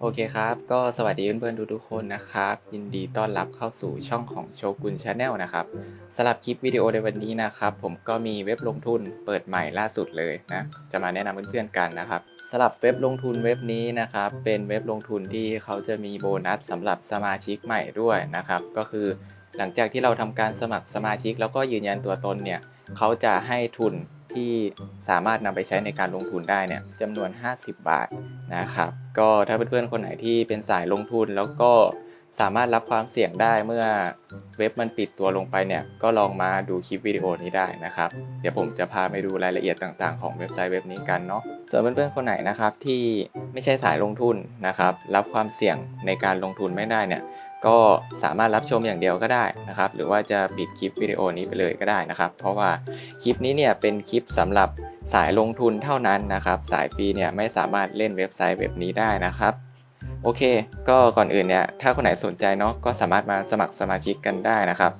โอเคครับ ก็สวัสดีเพื่อนๆทุกๆคนนะครับ ยินดีต้อนรับเข้าสู่ช่องของโชกุนชาแนลนะครับสำหรับคลิปวิดีโอในวันนี้นะครับ ผมก็มีเว็บลงทุนเปิดใหม่ล่าสุดเลยนะจะมาแนะนำเพื่อนๆกันนะครับสำหรับเว็บลงทุนเว็บนี้นะครับ เป็นเว็บลงทุนที่เขาจะมีโบนัสสำหรับสมาชิกใหม่ด้วยนะครับ ก็คือหลังจากที่เราทำการสมัครสมาชิก แล้วก็ยืนยันตัวตนเนี่ยเขาจะให้ทุน ที่สามารถนำไปใช้ในการลงทุนได้เนี่ยจำนวน 50 บาทนะครับก็ถ้าเพื่อนๆคนไหนที่เป็นสายลงทุนแล้วก็สามารถรับความเสี่ยงได้เมื่อเว็บมันปิดตัวลงไปเนี่ยก็ลองมาดูคลิปวิดีโอนี้ได้นะครับ เดี๋ยวผมจะพาไปดูรายละเอียดต่างๆของเว็บไซต์เว็บนี้กันเนาะส่วนเพื่อนๆคนไหนนะครับที่ไม่ใช่สายลงทุนนะครับรับความเสี่ยงในการลงทุนไม่ได้เนี่ย ก็สามารถรับชมอย่างเดียวก็ได้นะครับ หรือว่าจะปิดคลิปวิดีโอนี้ไปเลยก็ได้นะครับ เพราะว่าคลิปนี้เนี่ยเป็นคลิปสำหรับสายลงทุนเท่านั้นนะครับ สายฟรีเนี่ยไม่สามารถเล่นเว็บไซต์แบบนี้ได้นะครับโอเค ก็ก่อนอื่นเนี่ย ถ้าคนไหนสนใจเนาะ ก็สามารถมาสมัครสมาชิกกันได้นะครับ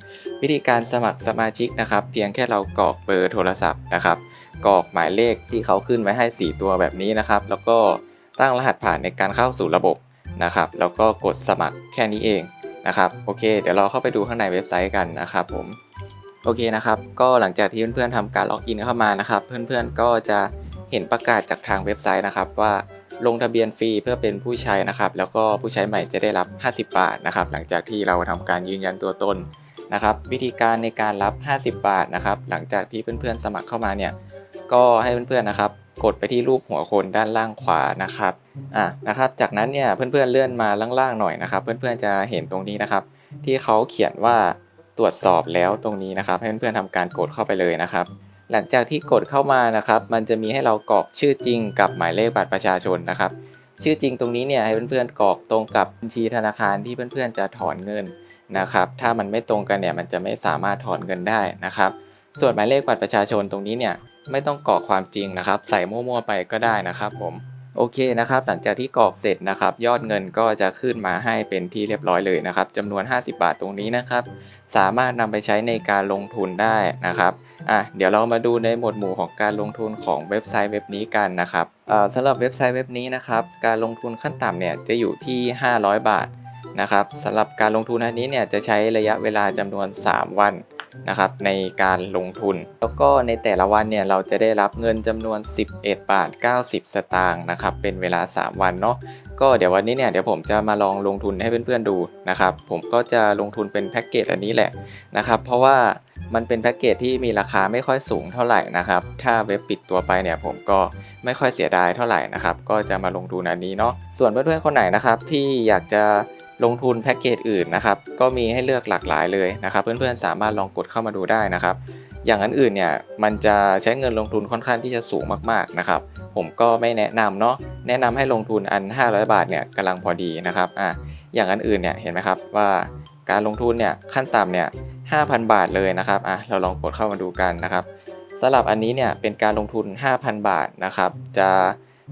วิธีการสมัครสมาชิกนะครับ เพียงแค่เรากรอกเบอร์โทรศัพท์นะครับ กรอกหมายเลขที่เขาขึ้นไว้ให้ 4 ตัวแบบนี้นะครับ แล้วก็ตั้งรหัสผ่านในการเข้าสู่ระบบ นะครับ แล้วก็กดสมัครแค่นี้เองนะครับ โอเค เดี๋ยวเราเข้าไปดูข้างในเว็บไซต์กันนะครับผม โอเคนะครับ ก็หลังจากที่เพื่อนๆทำการล็อกอินเข้ามานะครับ เพื่อนๆก็จะเห็นประกาศจากทางเว็บไซต์นะครับว่าลงทะเบียนฟรีเพื่อเป็นผู้ใช้นะครับ แล้วก็ผู้ใช้ใหม่จะได้รับ 50 บาทนะครับ หลังจากที่เราทำการยืนยันตัวตนนะครับ วิธีการในการรับ 50 บาทนะครับ หลังจากที่เพื่อนๆสมัครเข้ามาเนี่ย ก็ให้เพื่อนๆนะครับ กดไปที่รูปหัวคนด้านล่างขวานะครับ อะนะครับ จากนั้นเนี่ยเพื่อนๆเลื่อนมาล่างๆหน่อยนะครับ เพื่อนๆจะเห็นตรงนี้นะครับ ที่เขาเขียนว่าตรวจสอบแล้วตรงนี้นะครับ ให้เพื่อนๆทำการกดเข้าไปเลยนะครับ หลังจากที่กดเข้ามานะครับ มันจะมีให้เรากรอกชื่อจริงกับหมายเลขบัตรประชาชนนะครับ ชื่อจริงตรงนี้เนี่ยให้เพื่อนๆกรอกตรงกับบัญชีธนาคารที่เพื่อนๆจะถอนเงินนะครับ ถ้ามันไม่ตรงกันเนี่ยมันจะไม่สามารถถอนเงินได้นะครับ ส่วนหมายเลขบัตรประชาชนตรงนี้เนี่ยไม่ต้องกรอกความจริงนะครับ ใส่มั่วๆไปก็ได้นะครับผม โอเคนะครับ หลังจากที่กรอกเสร็จนะครับ ยอดเงินก็จะขึ้นมาให้เป็นที่เรียบร้อยเลยนะครับจำนวน 50 บาทตรงนี้นะครับ สามารถนำไปใช้ในการลงทุนได้นะครับอะเดี๋ยวเรามาดูในหมวดหมู่ของการลงทุนของเว็บไซต์เว็บนี้กันนะครับสำหรับเว็บไซต์เว็บนี้นะครับ การลงทุนขั้นต่ำเนี่ยจะอยู่ที่ 500 บาทนะครับสำหรับการลงทุนอันนี้เนี่ยจะใช้ระยะเวลาจำนวน 3 วัน นะครับในการลงทุน แล้วก็ในแต่ละวันเนี่ยเราจะได้รับเงินจำนวน 11 บาท 90 สตางค์นะครับเป็นเวลา 3 วันเนาะก็เดี๋ยววันนี้เนี่ยเดี๋ยวผมจะมาลองลงทุนให้เพื่อนๆดูนะครับผมก็จะลงทุนเป็นแพ็กเกจอันนี้แหละนะครับเพราะว่ามันเป็นแพ็กเกจที่มีราคาไม่ค่อยสูงเท่าไหร่นะครับถ้าเว็บปิดตัวไปเนี่ยผมก็ไม่ค่อยเสียดายเท่าไหร่นะครับก็จะมาลงทุนอันนี้เนาะส่วนเพื่อนๆคนไหนนะครับที่อยากจะ ลงทุนแพ็กเกจอื่นนะครับ ก็มีให้เลือกหลากหลายเลยนะครับ เพื่อนๆสามารถลองกดเข้ามาดูได้นะครับ อย่างอันอื่นเนี่ยมันจะใช้เงินลงทุนค่อนข้างที่จะสูงมากๆนะครับ ผมก็ไม่แนะนำเนาะแนะนำให้ลงทุนอัน 500 บาทเนี่ยกำลังพอดีนะครับอะอย่างอันอื่นเนี่ยเห็นไหมครับว่าการลงทุนเนี่ยขั้นต่ำเนี่ย5,000 บาทเลยนะครับอะเราลองกดเข้ามาดูกันนะครับสำหรับอันนี้เนี่ยเป็นการลงทุน 5,000 บาทนะครับ จะ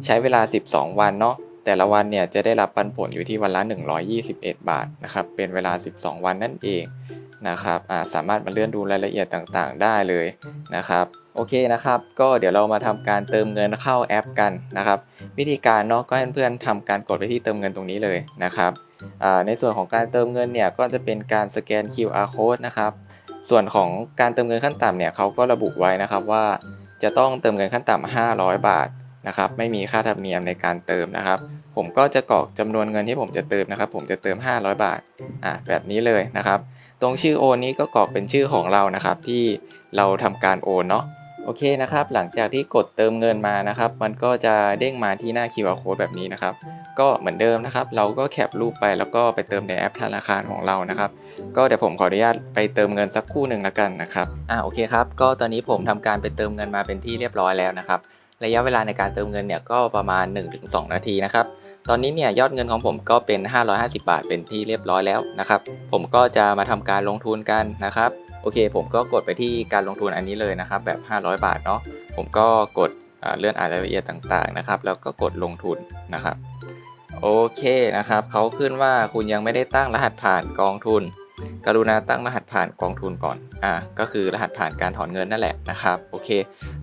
ใช้เวลา 12 วันเนาะ แต่ละวันเนี่ยจะได้รับปันผลอยู่ที่วันละ 121 บาทนะครับเป็นเวลา 12 วันนั่นเองนะครับาสามารถมาเลื่อนดูรายละเอียดต่างๆ ได้เลยนะครับโอเคนะครับ ก็เดี๋ยวเรามาทำการเติมเงินเข้าแอปกันนะครับ วิธีการเนาะก็ให้เพื่อนๆทำการกดไปที่เติมเงินตรงนี้เลยนะครับในส่วนของการเติมเงินเนี่ยก็จะเป็นการสแกน QR code นะครับส่วนของการเติมเงินขั้นต่ำเนี่ยเขาก็ระบุไว้นะครับว่าจะต้องเติมเงินขั้นต่ำ500 บาท นะครับไม่มีค่าธรรมเนียมในการเติมนะครับ ผมก็จะกรอกจำนวนเงินที่ผมจะเติมนะครับ ผมจะเติม 500 บาทอะแบบนี้เลยนะครับ ตรงชื่อโอนนี้ก็กรอกเป็นชื่อของเรานะครับ ที่เราทำการโอนเนาะโอเคนะครับ หลังจากที่กดเติมเงินมานะครับ มันก็จะเด้งมาที่หน้า QR code แบบนี้นะครับ ก็เหมือนเดิมนะครับ เราก็แคปรูปไปแล้วก็ไปเติมในแอปธนาคารของเรานะครับ ก็เดี๋ยวผมขออนุญาตไปเติมเงินสักครู่หนึ่งละกันนะครับ อ่าโอเคครับ ก็ตอนนี้ผมทำการไปเติมเงินมาเป็นที่เรียบร้อยแล้วนะครับ ระยะเวลาในการเติมเงินเนี่ยก็ประมาณ 1-2 นาทีนะครับ ตอนนี้เนี่ยยอดเงินของผมก็เป็น 550 บาทเป็นที่เรียบร้อยแล้วนะครับ ผมก็จะมาทำการลงทุนกันนะครับโอเค ผมก็กดไปที่การลงทุนอันนี้เลยนะครับ แบบ 500 บาทเนาะผมก็กดอ่าเลื่อนอ่านรายละเอียดต่างๆนะครับ แล้วก็กดลงทุนนะครับโอเคนะครับเขาขึ้นว่าคุณยังไม่ได้ตั้งรหัสผ่านกองทุน กรุณาตั้งรหัสผ่านกองทุนก่อน อ่า ก็คือรหัสผ่านการถอนเงินนั่นแหละนะครับ โอเค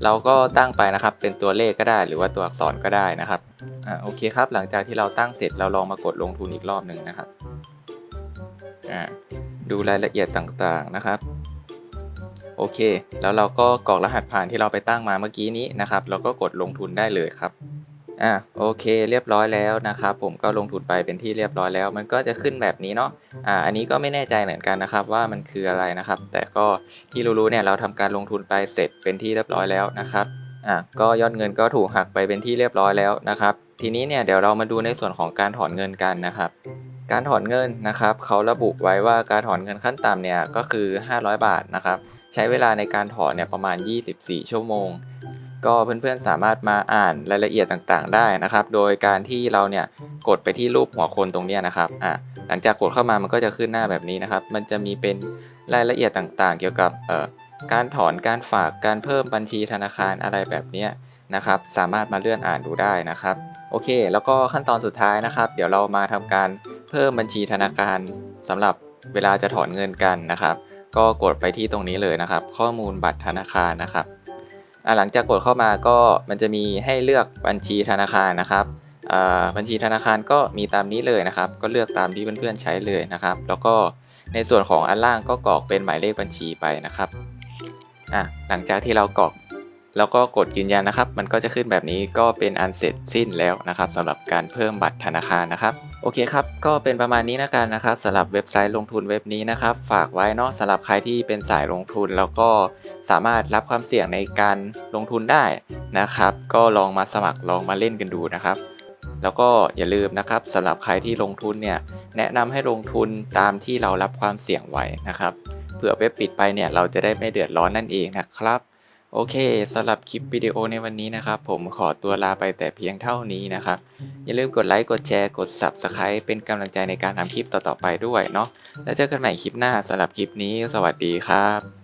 เราก็ตั้งไปนะครับ เป็นตัวเลขก็ได้ หรือว่าตัวอักษรก็ได้นะครับ อ่า โอเคครับ หลังจากที่เราตั้งเสร็จ เราลองมากดลงทุนอีกรอบหนึ่งนะครับ อ่า ดูรายละเอียดต่างๆนะครับ โอเค แล้วเราก็กรอกรหัสผ่านที่เราไปตั้งมาเมื่อกี้นี้นะครับ เราก็กดลงทุนได้เลยครับ อะโอเคเรียบร้อยแล้วนะครับผมก็ลงทุนไปเป็นที่เรียบร้อยแล้ว มันก็จะขึ้นแบบนี้เนาะอ่าอันนี้ก็ไม่แน่ใจเหมือนกันนะครับว่ามันคืออะไรนะครับ แต่ก็ที่รู้ๆเนี่ยเราทำการลงทุนไปเสร็จเป็นที่เรียบร้อยแล้วนะครับอะก็ยอดเงินก็ถูกหักไปเป็นที่เรียบร้อยแล้วนะครับ ทีนี้เนี่ยเดี๋ยวเรามาดูในส่วนของการถอนเงินกันนะครับ การถอนเงินนะครับเขาระบุไว้ว่าการถอนเงินขั้นต่ำเนี่ยก็คือ 500 บาทนะครับใช้เวลาในการถอนเนี่ยประมาณ 24 ชั่วโมง ก็เพื่อนๆสามารถมาอ่านรายละเอียดต่างๆ ได้นะครับ โดยการที่เราเนี่ยกดไปที่รูปหัวคนตรงนี้นะครับอะหลังจากกดเข้ามามันก็จะขึ้นหน้าแบบนี้นะครับ มันจะมีเป็นรายละเอียดต่างๆ เกี่ยวกับเอ่อการถอนการฝากการเพิ่มบัญชีธนาคารอะไรแบบเนี้ยนะครับ สามารถมาเลื่อนอ่านดูได้นะครับ โอเค แล้วก็ขั้นตอนสุดท้ายนะครับ เดี๋ยวเรามาทำการเพิ่มบัญชีธนาคารสำหรับเวลาจะถอนเงินกันนะครับ ก็กดไปที่ตรงนี้เลยนะครับ ข้อมูลบัตรธนาคารนะครับ หลังจากกดเข้ามาก็มันจะมีให้เลือกบัญชีธนาคารนะครับบัญชีธนาคารก็มีตามนี้เลยนะครับ ก็เลือกตามที่เพื่อนๆใช้เลยนะครับ แล้วก็ในส่วนของอันล่างก็กรอกเป็นหมายเลขบัญชีไปนะครับอะหลังจากที่เรากรอก แล้วก็กดยืนยันนะครับ มันก็จะขึ้นแบบนี้ก็เป็นอันเสร็จสิ้นแล้วนะครับสำหรับการเพิ่มบัตรธนาคารนะครับโอเคครับ ก็เป็นประมาณนี้นะกันนะครับสำหรับเว็บไซต์ลงทุนเว็บนี้นะครับ ฝากไว้เนอะสำหรับใครที่เป็นสายลงทุนแล้วก็สามารถรับความเสี่ยงในการลงทุนได้นะครับ ก็ลองมาสมัครลองมาเล่นกันดูนะครับแล้วก็อย่าลืมนะครับสำหรับใครที่ลงทุนเนี่ยแนะนำให้ลงทุนตามที่เรารับความเสี่ยงไว้นะครับเผื่อเว็บปิดไปเนี่ยเราจะได้ไม่เดือดร้อนนั่นเองนะครับ โอเคสำหรับคลิปวิดีโอในวันนี้นะครับ ผมขอตัวลาไปแต่เพียงเท่านี้นะครับ อย่าลืมกดไลค์ กดแชร์ กด Subscribe เป็นกำลังใจในการทำคลิปต่อๆไปด้วยเนาะแล้วเจอกันใหม่คลิปหน้าสำหรับคลิปนี้ สวัสดีครับ